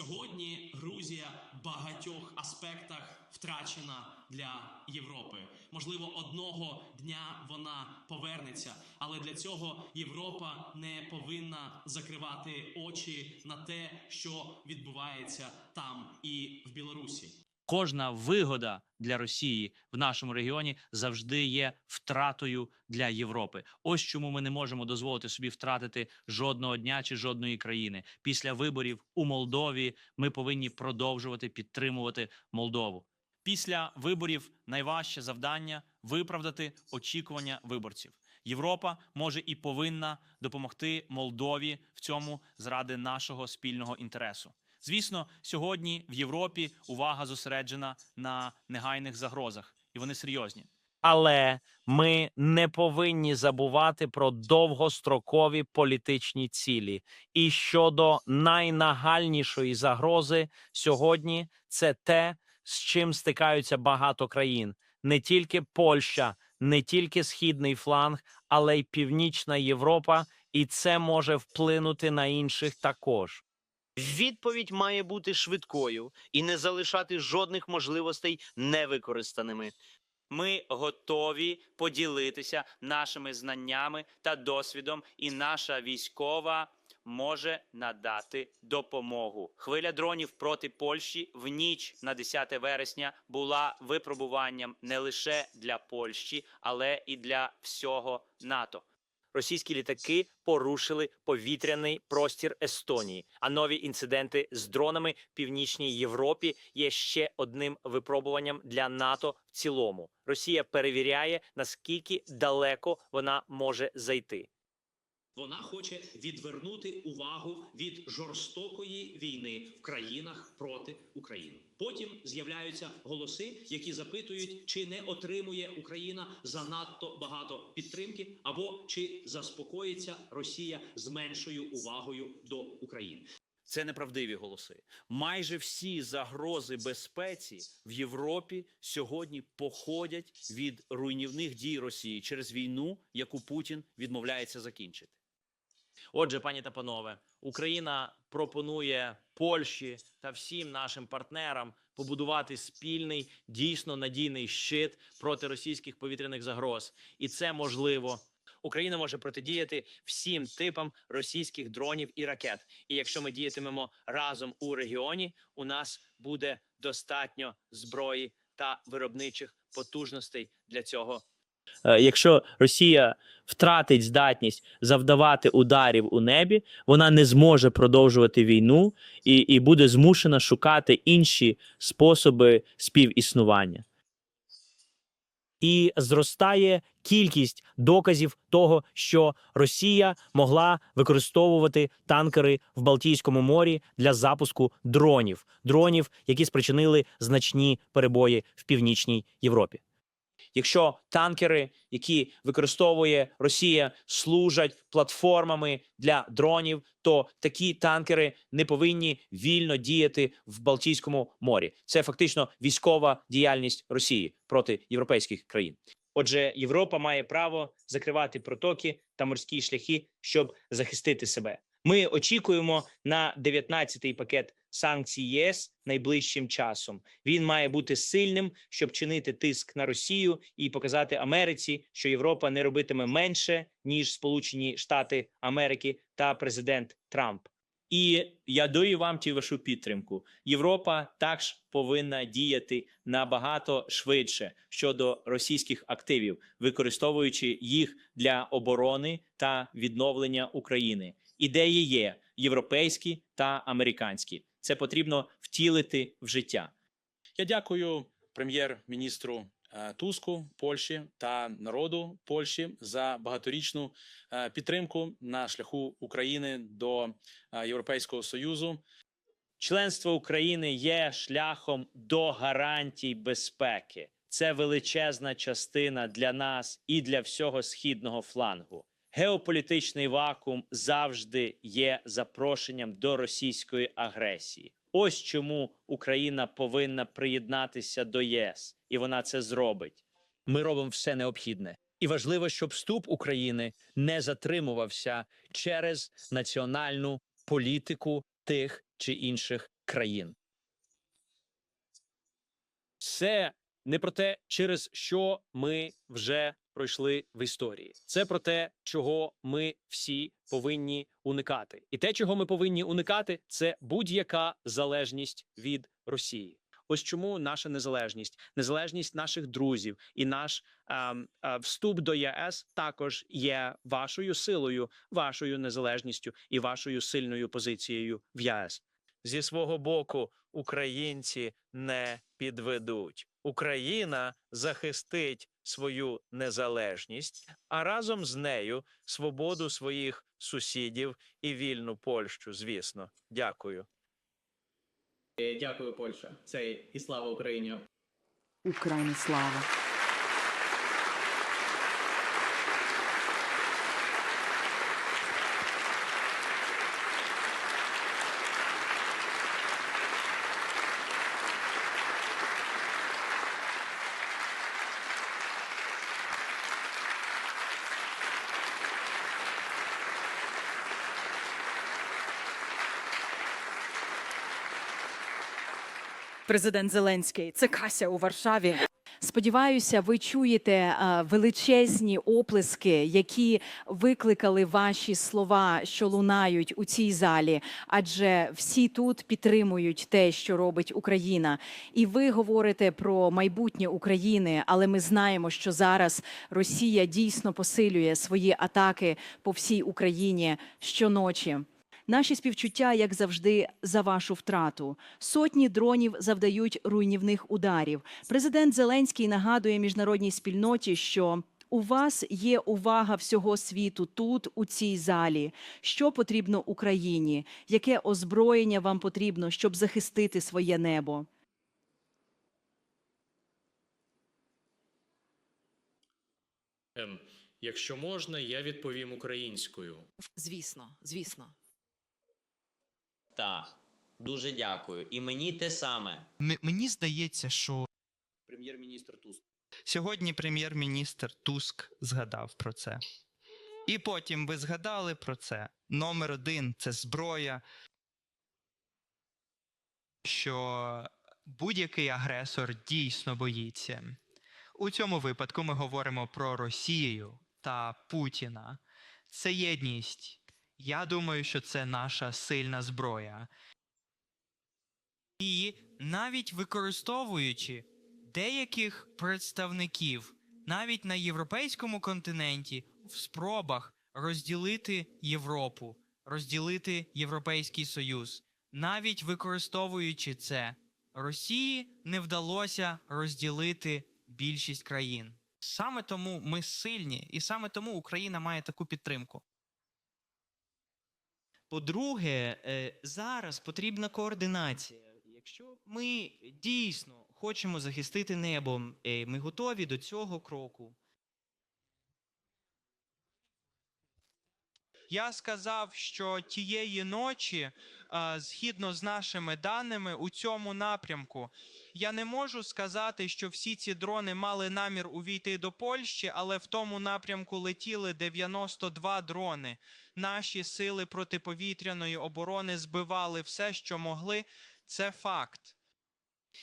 Сьогодні Грузія в багатьох аспектах втрачена для Європи. Можливо, одного дня вона повернеться, але для цього Європа не повинна закривати очі на те, що відбувається там і в Білорусі. Кожна вигода для Росії в нашому регіоні завжди є втратою для Європи. Ось чому ми не можемо дозволити собі втратити жодного дня чи жодної країни. Після виборів у Молдові ми повинні продовжувати підтримувати Молдову. Після виборів найважче завдання виправдати очікування виборців. Європа може і повинна допомогти Молдові в цьому заради нашого спільного інтересу. Звісно, сьогодні в Європі увага зосереджена на негайних загрозах, і вони серйозні. Але ми не повинні забувати про довгострокові політичні цілі. І щодо найнагальнішої загрози сьогодні, це те, з чим стикаються багато країн, не тільки Польща, не тільки східний фланг, але й Північна Європа, і це може вплинути на інших також. Відповідь має бути швидкою і не залишати жодних можливостей невикористаними. Ми готові поділитися нашими знаннями та досвідом, і наша військова може надати допомогу. Хвиля дронів проти Польщі в ніч на 10 вересня була випробуванням не лише для Польщі, але і для всього НАТО. Російські літаки порушили повітряний простір Естонії. А нові інциденти з дронами в північній Європі є ще одним випробуванням для НАТО в цілому. Росія перевіряє наскільки далеко вона може зайти. Вона хоче відвернути увагу від жорстокої війни в країнах проти України. Потім з'являються голоси, які запитують, чи не отримує Україна занадто багато підтримки, або чи заспокоїться Росія з меншою увагою до України. Це неправдиві голоси. Майже всі загрози безпеці в Європі сьогодні походять від руйнівних дій Росії через війну, яку Путін відмовляється закінчити. Отже, пані та панове, Україна пропонує Польщі та всім нашим партнерам побудувати спільний дійсно надійний щит проти російських повітряних загроз, і це можливо. Україна може протидіяти всім типам російських дронів і ракет. І якщо ми діятимемо разом у регіоні, у нас буде достатньо зброї та виробничих потужностей для цього. Е, Якщо Росія втратить здатність завдавати ударів у небі, вона не зможе продовжувати війну і, і буде змушена шукати інші способи співіснування. І зростає кількість доказів того, що Росія могла використовувати танкери в Балтійському морі для запуску дронів, дронів, які спричинили значні перебої в північній Європі. Якщо танкери, які використовує Росія, служать платформами для дронів, то такі танкери не повинні вільно діяти в Балтійському морі. Це фактично військова діяльність Росії проти європейських країн. Отже, Європа має право закривати протоки та морські шляхи, щоб захистити себе. Ми очікуємо на 19-й пакет санкцій ЄС найближчим часом. Він має бути сильним, щоб чинити тиск на Росію і показати Америці, що Європа не робитиме менше ніж Сполучені Штати Америки та президент Трамп. І я даю вам ті вашу підтримку. Європа також повинна діяти набагато швидше щодо російських активів, використовуючи їх для оборони та відновлення України. Ідеї є європейські та американські. Це потрібно втілити в життя. Я дякую прем'єр-міністру е, Туску Польщі та народу Польщі за багаторічну е, підтримку на шляху України до е, Європейського союзу. Членство України є шляхом до гарантій безпеки. Це величезна частина для нас і для всього східного флангу. Геополітичний вакуум завжди є запрошенням до російської агресії. Ось чому Україна повинна приєднатися до ЄС, і вона це зробить. Ми робимо все необхідне. І важливо, щоб вступ України не затримувався через національну політику тих чи інших країн. Це не про те, через що ми вже пройшли в історії. Це про те, чого ми всі повинні уникати. І те, чого ми повинні уникати, це будь-яка залежність від Росії. Ось чому наша незалежність, незалежність наших друзів і наш ем, е, вступ до ЄС також є вашою силою, вашою незалежністю і вашою сильною позицією в ЄС. Зі свого боку, українці не підведуть. Україна захистить свою незалежність, а разом з нею свободу своїх сусідів і вільну Польщу. Звісно, дякую. Е, Дякую, Польща. Це і слава Україні. Україні слава! Президент Зеленський, це Кася у Варшаві. Сподіваюся, ви чуєте е, величезні оплески, які викликали ваші слова, що лунають у цій залі. Адже всі тут підтримують те, що робить Україна. І ви говорите про майбутнє України, але ми знаємо, що зараз Росія дійсно посилює свої атаки по всій Україні щоночі. Наші співчуття, як завжди, за вашу втрату. Сотні дронів завдають руйнівних ударів. Президент Зеленський нагадує міжнародній спільноті, що у вас є увага всього світу тут, у цій залі. Що потрібно Україні? Яке озброєння вам потрібно, щоб захистити своє небо? Ем, якщо можна, я відповім українською. Звісно, звісно. Так, дуже дякую. І мені те саме. М- мені здається, що Прем'єр-міністр Туск. сьогодні прем'єр-міністр Туск згадав про це. І потім ви згадали про це. Номер один це зброя. Що будь-який агресор дійсно боїться. У цьому випадку ми говоримо про Росію та Путіна. Це єдність. Я думаю, що це наша сильна зброя. І навіть використовуючи деяких представників навіть на європейському континенті в спробах розділити Європу, розділити Європейський Союз, навіть використовуючи це, Росії не вдалося розділити більшість країн. Саме тому ми сильні, і саме тому Україна має таку підтримку. По-друге, е, зараз потрібна координація. Якщо ми дійсно хочемо захистити небо, е, ми готові до цього кроку. Я сказав, що тієї ночі, згідно з нашими даними, у цьому напрямку. Я не можу сказати, що всі ці дрони мали намір увійти до Польщі, але в тому напрямку летіли 92 дрони. Наші сили протиповітряної оборони збивали все, що могли. Це факт.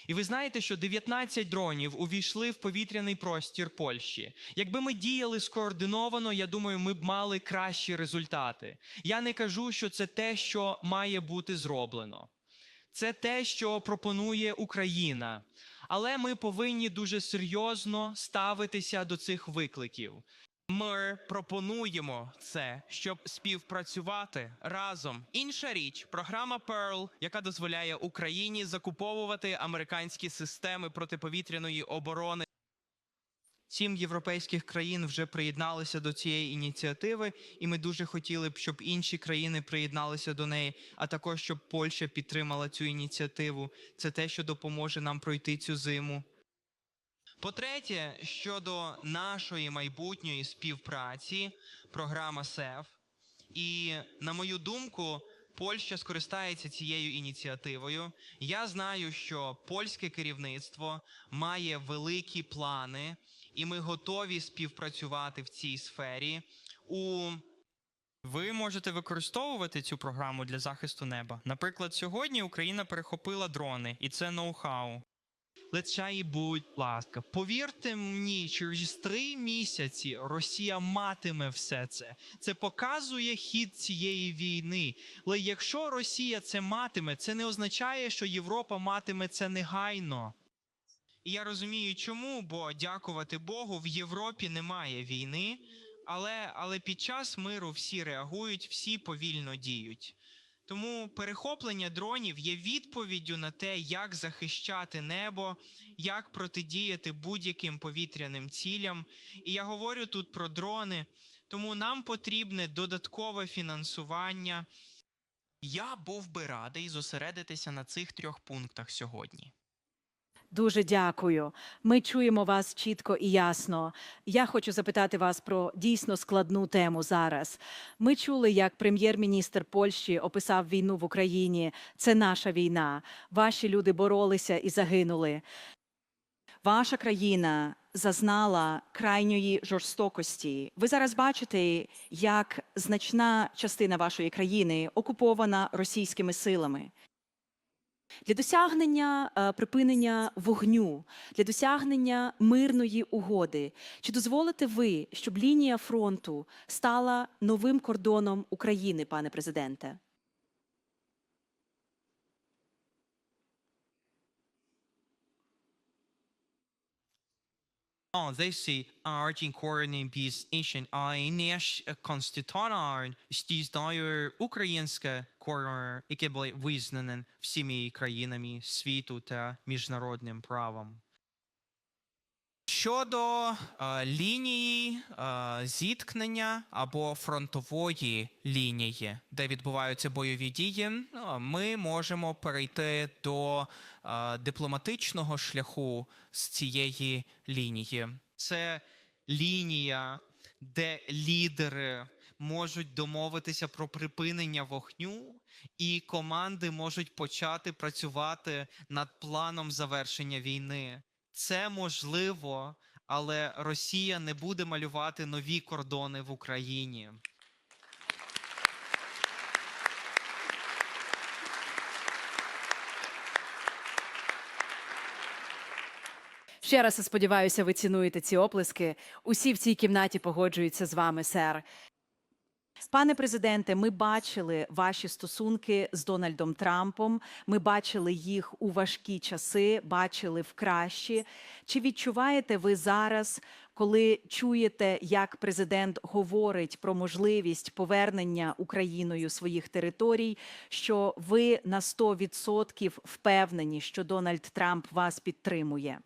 І ви знаєте, що 19 дронів увійшли в повітряний простір Польщі. Якби ми діяли скоординовано, я думаю, ми б мали кращі результати. Я не кажу, що це те, що має бути зроблено. Це те, що пропонує Україна. Але ми повинні дуже серйозно ставитися до цих викликів. Ми пропонуємо це, щоб співпрацювати разом. Інша річ, програма Pearl, яка дозволяє Україні закуповувати американські системи протиповітряної оборони. Сім європейських країн вже приєдналися до цієї ініціативи, і ми дуже хотіли б, щоб інші країни приєдналися до неї, а також щоб Польща підтримала цю ініціативу. Це те, що допоможе нам пройти цю зиму. По-третє, щодо нашої майбутньої співпраці, програма СЕФ. І на мою думку, Польща скористається цією ініціативою. Я знаю, що польське керівництво має великі плани, і ми готові співпрацювати в цій сфері. У Ви можете використовувати цю програму для захисту неба. Наприклад, сьогодні Україна перехопила дрони, і це ноу-хау. Лечай, будь ласка, повірте мені, через три місяці Росія матиме все це. Це показує хід цієї війни. Але якщо Росія це матиме, це не означає, що Європа матиме це негайно. І я розумію, чому, бо дякувати Богу, в Європі немає війни, але, але під час миру всі реагують, всі повільно діють. Тому перехоплення дронів є відповіддю на те, як захищати небо, як протидіяти будь-яким повітряним цілям. І я говорю тут про дрони, тому нам потрібне додаткове фінансування. Я був би радий зосередитися на цих трьох пунктах сьогодні. Дуже дякую. Ми чуємо вас чітко і ясно. Я хочу запитати вас про дійсно складну тему зараз. Ми чули, як прем'єр-міністр Польщі описав війну в Україні. Це наша війна. Ваші люди боролися і загинули. Ваша країна зазнала крайньої жорстокості. Ви зараз бачите, як значна частина вашої країни окупована російськими силами. Для досягнення е, припинення вогню, для досягнення мирної угоди, чи дозволите ви, щоб лінія фронту стала новим кордоном України, пане президенте? Desse артінкорні біз іншин, а неш конституціон здійснює українське кордон, яке були визнане всіми країнами світу та міжнародним правом. Щодо е, лінії е, зіткнення або фронтової лінії, де відбуваються бойові дії, ну, ми можемо перейти до е, дипломатичного шляху з цієї лінії. Це лінія, де лідери можуть домовитися про припинення вогню, і команди можуть почати працювати над планом завершення війни. Це можливо, але Росія не буде малювати нові кордони в Україні. Ще раз сподіваюся, ви цінуєте ці оплески. Усі в цій кімнаті погоджуються з вами, сер. Пане президенте, ми бачили ваші стосунки з Дональдом Трампом. Ми бачили їх у важкі часи, бачили в кращі. Чи відчуваєте ви зараз, коли чуєте, як президент говорить про можливість повернення Україною своїх територій, що ви на 100% впевнені, що Дональд Трамп вас підтримує?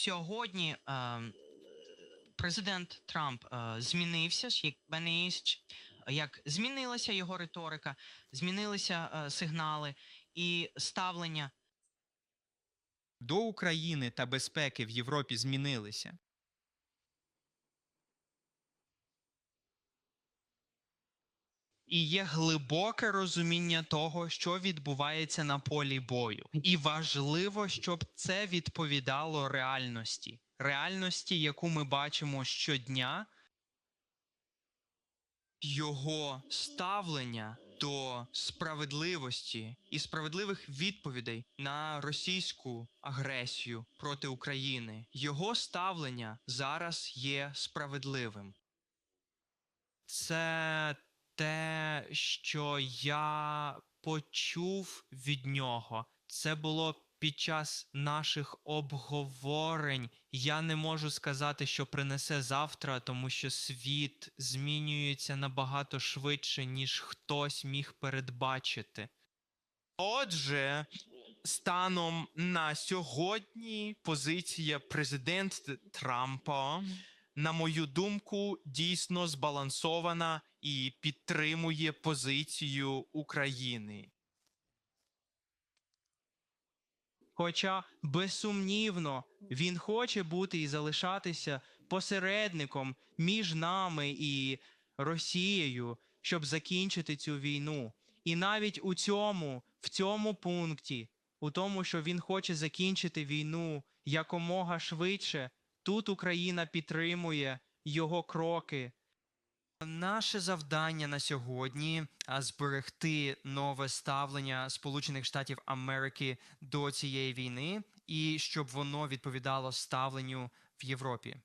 Сьогодні е, президент Трамп е, змінився, як змінилася його риторика, змінилися е, сигнали і ставлення до України та безпеки в Європі змінилися. І є глибоке розуміння того, що відбувається на полі бою. І важливо, щоб це відповідало реальності, реальності, яку ми бачимо щодня, його ставлення до справедливості і справедливих відповідей на російську агресію проти України. Його ставлення зараз є справедливим. Це те, що я почув від нього, це було під час наших обговорень. Я не можу сказати, що принесе завтра, тому що світ змінюється набагато швидше, ніж хтось міг передбачити. Отже, станом на сьогодні позиція президента Трампа, на мою думку, дійсно збалансована і підтримує позицію України. Хоча безсумнівно він хоче бути і залишатися посередником між нами і Росією, щоб закінчити цю війну. І навіть у цьому в цьому пункті, у тому, що він хоче закінчити війну якомога швидше, тут Україна підтримує його кроки. Наше завдання на сьогодні зберегти нове ставлення Сполучених Штатів Америки до цієї війни і щоб воно відповідало ставленню в Європі.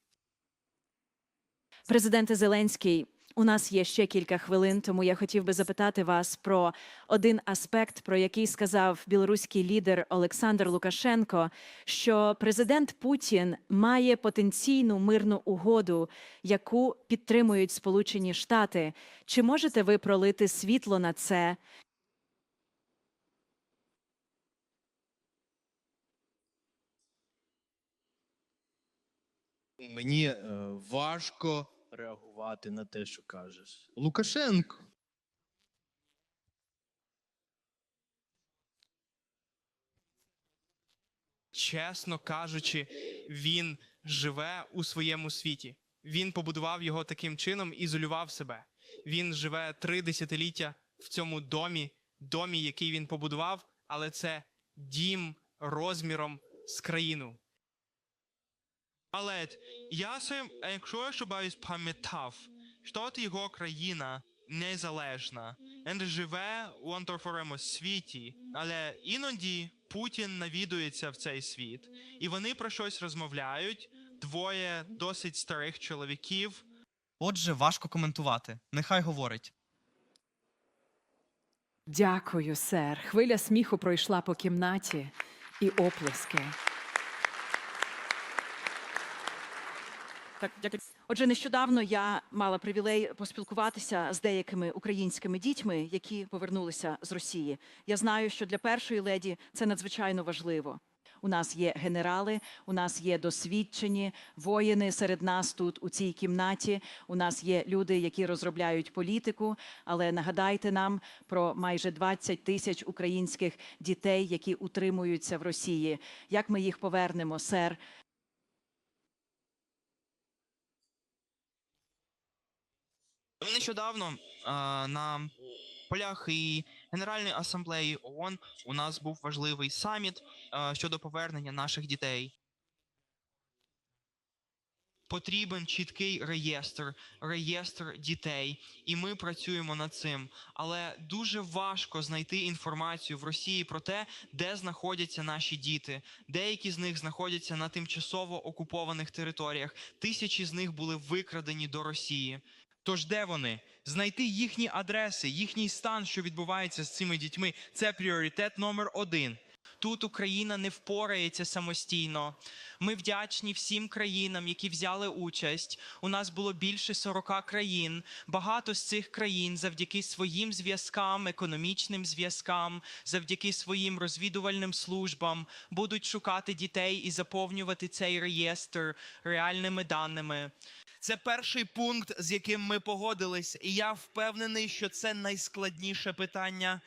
Президент Зеленський, у нас є ще кілька хвилин, тому я хотів би запитати вас про один аспект, про який сказав білоруський лідер Олександр Лукашенко, що президент Путін має потенційну мирну угоду, яку підтримують Сполучені Штати. Чи можете ви пролити світло на це? Мені е, важко реагувати на те, що кажеш. Лукашенко. Чесно кажучи, він живе у своєму світі. Він побудував його таким чином, ізолював себе. Він живе три десятиліття в цьому домі, домі, який він побудував, але це дім розміром з країну. Але я якщо я ошибаюсь, пам'ятав, що от його країна незалежна, він живе у антрофоремо світі, але іноді Путін навідується в цей світ, і вони про щось розмовляють. Двоє досить старих чоловіків. Отже, важко коментувати. Нехай говорить. Дякую, сер. Хвиля сміху пройшла по кімнаті і оплески. Так, дякую. Отже, нещодавно я мала привілей поспілкуватися з деякими українськими дітьми, які повернулися з Росії. Я знаю, що для першої леді це надзвичайно важливо. У нас є генерали, у нас є досвідчені воїни серед нас тут у цій кімнаті. У нас є люди, які розробляють політику. Але нагадайте нам про майже 20 тисяч українських дітей, які утримуються в Росії. Як ми їх повернемо, сер? Нещодавно а, на полях і Генеральної асамблеї ООН у нас був важливий саміт а, щодо повернення наших дітей. Потрібен чіткий реєстр, реєстр дітей, і ми працюємо над цим. Але дуже важко знайти інформацію в Росії про те, де знаходяться наші діти. Деякі з них знаходяться на тимчасово окупованих територіях. Тисячі з них були викрадені до Росії. Тож де вони? Знайти їхні адреси, їхній стан, що відбувається з цими дітьми, це пріоритет номер один. Тут Україна не впорається самостійно. Ми вдячні всім країнам, які взяли участь. У нас було більше 40 країн. Багато з цих країн завдяки своїм зв'язкам, економічним зв'язкам, завдяки своїм розвідувальним службам будуть шукати дітей і заповнювати цей реєстр реальними даними. Це перший пункт, з яким ми погодились, і я впевнений, що це найскладніше питання.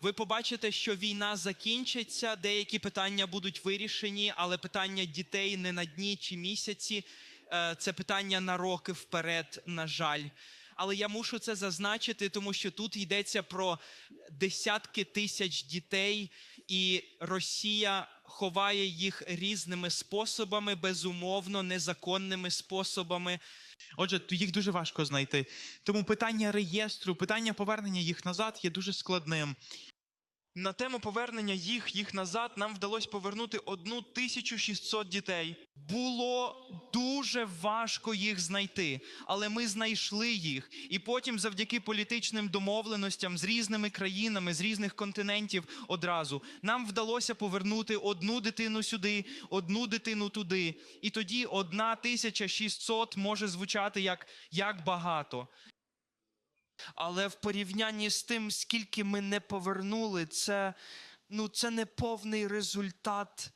Ви побачите, що війна закінчиться, деякі питання будуть вирішені, але питання дітей не на дні чи місяці. е, Це питання на роки вперед, на жаль. Але я мушу це зазначити, тому що тут йдеться про десятки тисяч дітей, і Росія ховає їх різними способами, безумовно, незаконними способами. Отже, їх дуже важко знайти. Тому питання реєстру, питання повернення їх назад є дуже складним. На тему повернення їх, їх назад нам вдалося повернути 1600 дітей. Було дуже важко їх знайти, але ми знайшли їх. І потім, завдяки політичним домовленостям з різними країнами, з різних континентів одразу, нам вдалося повернути одну дитину сюди, одну дитину туди. І тоді 1600 може звучати як, як багато. Але в порівнянні з тим, скільки ми не повернули, це, ну, це не повний результат.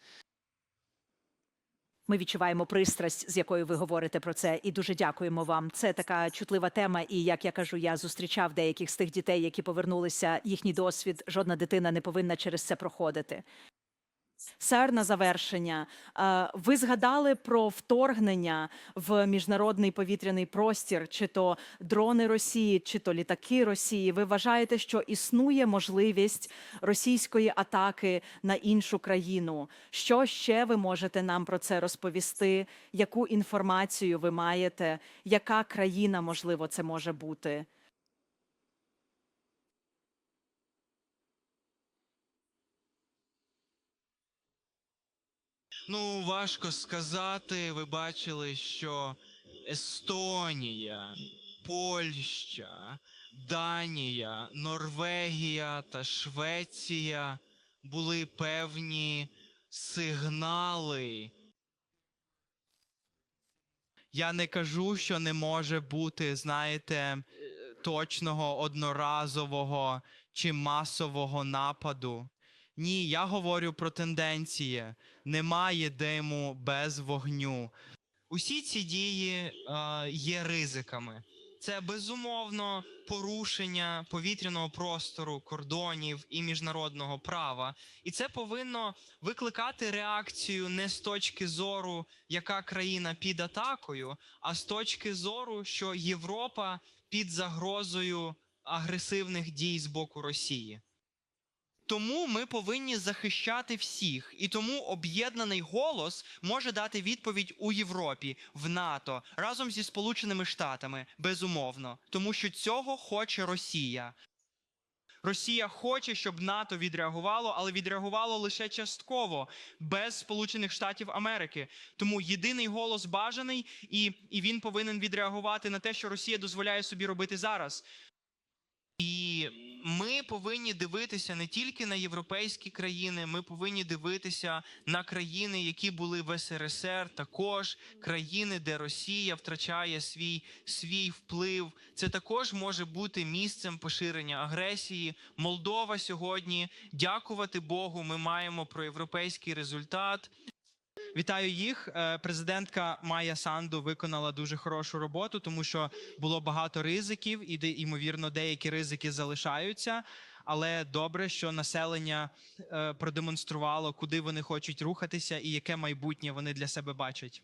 Ми відчуваємо пристрасть, з якою ви говорите про це, і дуже дякуємо вам. Це така чутлива тема. І як я кажу, я зустрічав деяких з тих дітей, які повернулися. Їхній досвід, жодна дитина не повинна через це проходити. Сер, на завершення, ви згадали про вторгнення в міжнародний повітряний простір, чи то дрони Росії, чи то літаки Росії. Ви вважаєте, що існує можливість російської атаки на іншу країну? Що ще ви можете нам про це розповісти? Яку інформацію ви маєте? Яка країна можливо це може бути? Ну, важко сказати. Ви бачили, що Естонія, Польща, Данія, Норвегія та Швеція були певні сигнали. Я не кажу, що не може бути, знаєте, точного одноразового чи масового нападу. Ні, я говорю про тенденції. Немає диму без вогню. Усі ці дії е, є ризиками. Це безумовно порушення повітряного простору, кордонів і міжнародного права. І це повинно викликати реакцію не з точки зору, яка країна під атакою, а з точки зору, що Європа під загрозою агресивних дій з боку Росії. Тому ми повинні захищати всіх, і тому об'єднаний голос може дати відповідь у Європі, в НАТО разом зі Сполученими Штатами, безумовно, тому що цього хоче Росія. Росія хоче, щоб НАТО відреагувало, але відреагувало лише частково, без Сполучених Штатів Америки. Тому єдиний голос бажаний, і, і він повинен відреагувати на те, що Росія дозволяє собі робити зараз. І ми повинні дивитися не тільки на європейські країни, ми повинні дивитися на країни, які були в СРСР, також країни, де Росія втрачає свій, свій вплив. Це також може бути місцем поширення агресії. Молдова сьогодні, дякувати Богу, ми маємо проєвропейський результат. Вітаю їх. Е, Президентка Майя Санду виконала дуже хорошу роботу, тому що було багато ризиків, і ймовірно, деякі ризики залишаються. Але добре, що населення е, продемонструвало, куди вони хочуть рухатися і яке майбутнє вони для себе бачать.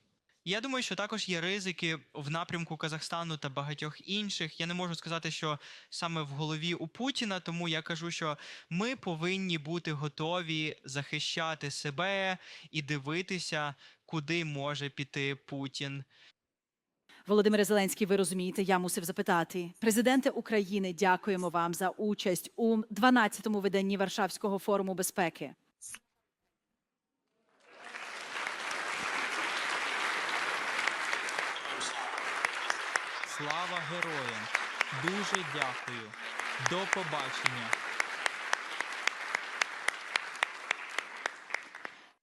Я думаю, що також є ризики в напрямку Казахстану та багатьох інших. Я не можу сказати, що саме в голові у Путіна, тому я кажу, що ми повинні бути готові захищати себе і дивитися, куди може піти Путін. Володимире Зеленський, ви розумієте, я мусив запитати. Президенте України, дякуємо вам за участь у 12-му виданні Варшавського форуму безпеки. Слава героям! Дуже дякую. До побачення.